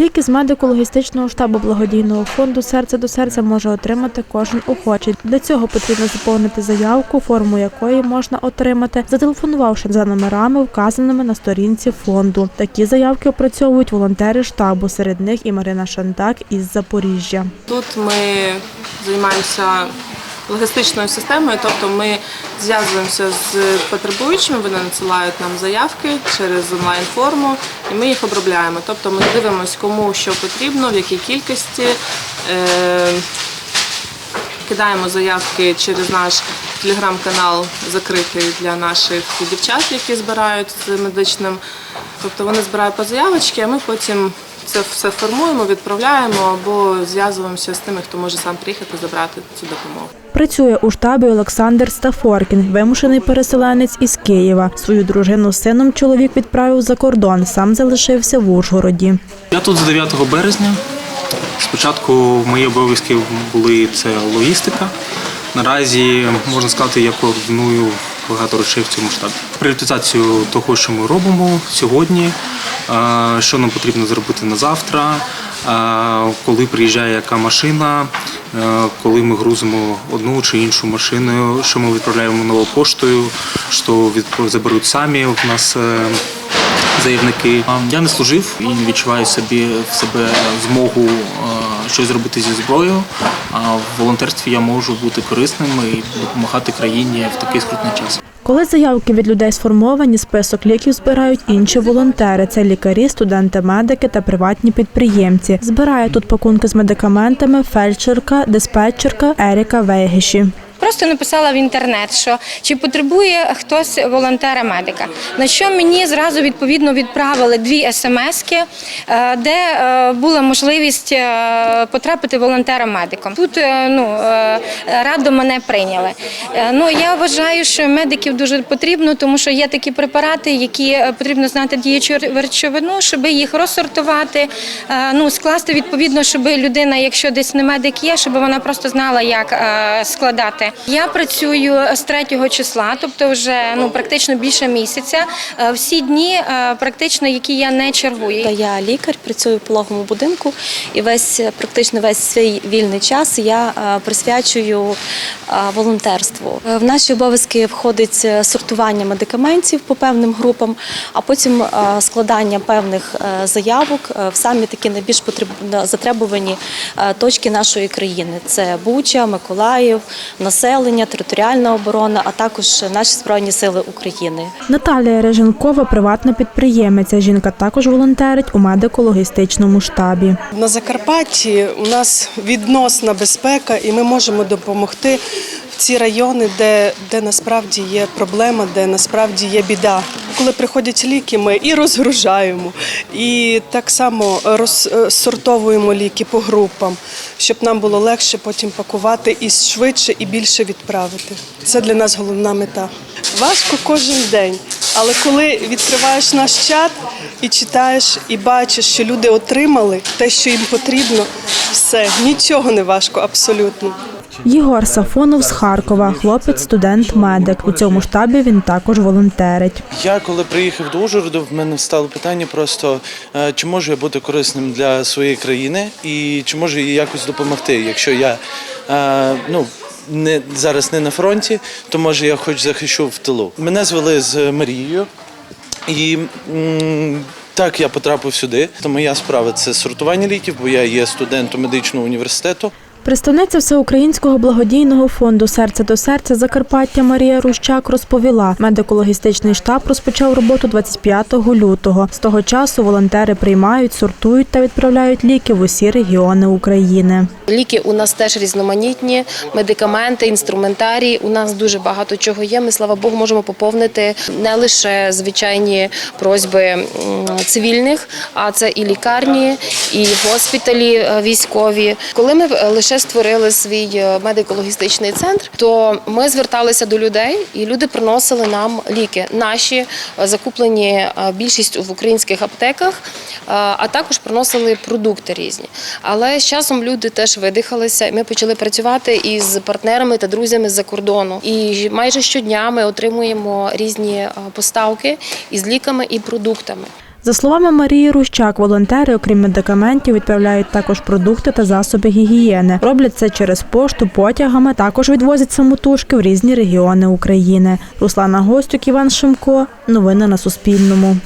Ліки з медико-логістичного штабу благодійного фонду Серце до серця може отримати кожен охочий. Для цього потрібно заповнити заявку, форму якої можна отримати, зателефонувавши за номерами, вказаними на сторінці фонду. Такі заявки опрацьовують волонтери штабу. Серед них і Марина Шандак із Запоріжжя. Тут ми займаємося логістичною системою, тобто ми зв'язуємося з потребуючими, вони надсилають нам заявки через онлайн-форму, і ми їх обробляємо. Тобто ми дивимося, кому що потрібно, в якій кількості. Е, Кидаємо заявки через наш телеграм-канал закритий для наших дівчат, які збирають з медичним. Тобто вони збирають по заявочці, а ми потім це все формуємо, відправляємо або зв'язуємося з тими, хто може сам приїхати забрати цю допомогу. Працює у штабі Олександр Стафоркін, вимушений переселенець із Києва. Свою дружину з сином чоловік відправив за кордон, сам залишився в Ужгороді. Я тут з 9 березня. Спочатку мої обов'язки були це логістика. Наразі можна сказати, я координую багато речей в цьому штабі. Пріоритизацію того, що ми робимо сьогодні, е, що нам потрібно зробити на завтра, е, коли приїжджає яка машина, е, коли ми грузимо одну чи іншу машину, що ми відправляємо новою поштою, що заберуть самі. У нас заявники. Я не служив і не відчуваю собі в себе змогу щось зробити зі зброєю. А в волонтерстві я можу бути корисним і допомагати країні в такий скрутний час. Коли заявки від людей сформовані, список ліків збирають інші волонтери. Це лікарі, студенти, медики та приватні підприємці. Збирає тут пакунки з медикаментами фельдшерка, диспетчерка Еріка Вейгіші. Просто написала в інтернет, що чи потребує хтось волонтера-медика. На що мені зразу відповідно відправили дві смски, е, де е, була можливість е, потрапити волонтером-медиком. Тут ну, радо мене прийняли. Ну, я вважаю, що медиків дуже потрібно, тому що є такі препарати, які потрібно знати діючу речовину, щоб їх розсортувати, ну, скласти відповідно, щоб людина, якщо десь не медик є, щоб вона просто знала, як складати. Я працюю з 3 числа, тобто вже ну практично більше місяця. Е, Всі дні, е, практично, які я не чергую. Я лікар, працюю в пологовому будинку, і весь практично весь свій вільний час я е, присвячую е, волонтерству. Е, В наші обов'язки входить е, сортування медикаментів по певним групам, а потім е, складання певних е, заявок е, в самі такі найбільш затребувані е, точки нашої країни. Це Буча, Миколаїв, населення, територіальна оборона, а також наші збройні сили України. Наталія Реженкова приватна підприємиця. Жінка також волонтерить у медико-логістичному штабі. На Закарпатті у нас відносна безпека, і ми можемо допомогти ці райони, де, де насправді є проблема, де насправді є біда. Коли приходять ліки, ми і розгружаємо, і так само розсортовуємо ліки по групам, щоб нам було легше потім пакувати і швидше і більше відправити. Це для нас головна мета. Важко кожен день, але коли відкриваєш наш чат і читаєш, і бачиш, що люди отримали те, що їм потрібно, все нічого не важко, абсолютно. Єгор Сафонов з Харкова, хлопець, студент, медик. У цьому штабі він також волонтерить. Я коли приїхав до Ужгороду, в мене стало питання просто е, чи можу я бути корисним для своєї країни і чи можу їй якось допомогти. Якщо я е, ну не зараз не на фронті, то може я хоч захищу в тилу. Мене звели з Марією і. м, Так, я потрапив сюди. То моя справа це сортування ліків, бо я є студентом медичного університету. Представниця Всеукраїнського благодійного фонду Серце до серця Закарпаття Марія Рущак розповіла, медико-логістичний штаб розпочав роботу 25 лютого. З того часу волонтери приймають, сортують та відправляють ліки в усі регіони України. Ліки у нас теж різноманітні, медикаменти, інструментарій. У нас дуже багато чого є. Ми, слава Богу, можемо поповнити не лише звичайні просьби цивільних, а це і лікарні, і госпіталі е, військові. Коли ми е, лише створили свій е, медико-логістичний центр, то ми зверталися до людей, і люди приносили нам ліки, наші е, закуплені е, більшість в українських аптеках, а також приносили продукти різні. Але з часом люди теж видихалися, і ми почали працювати із партнерами та друзями з-за кордону. І майже щодня ми отримуємо різні поставки із ліками і продуктами. За словами Марії Рущак, волонтери, окрім медикаментів, відправляють також продукти та засоби гігієни. Роблять це через пошту, потягами. Також відвозять самотужки в різні регіони України. Руслана Гостюк, Іван Шимко. Новини на Суспільному.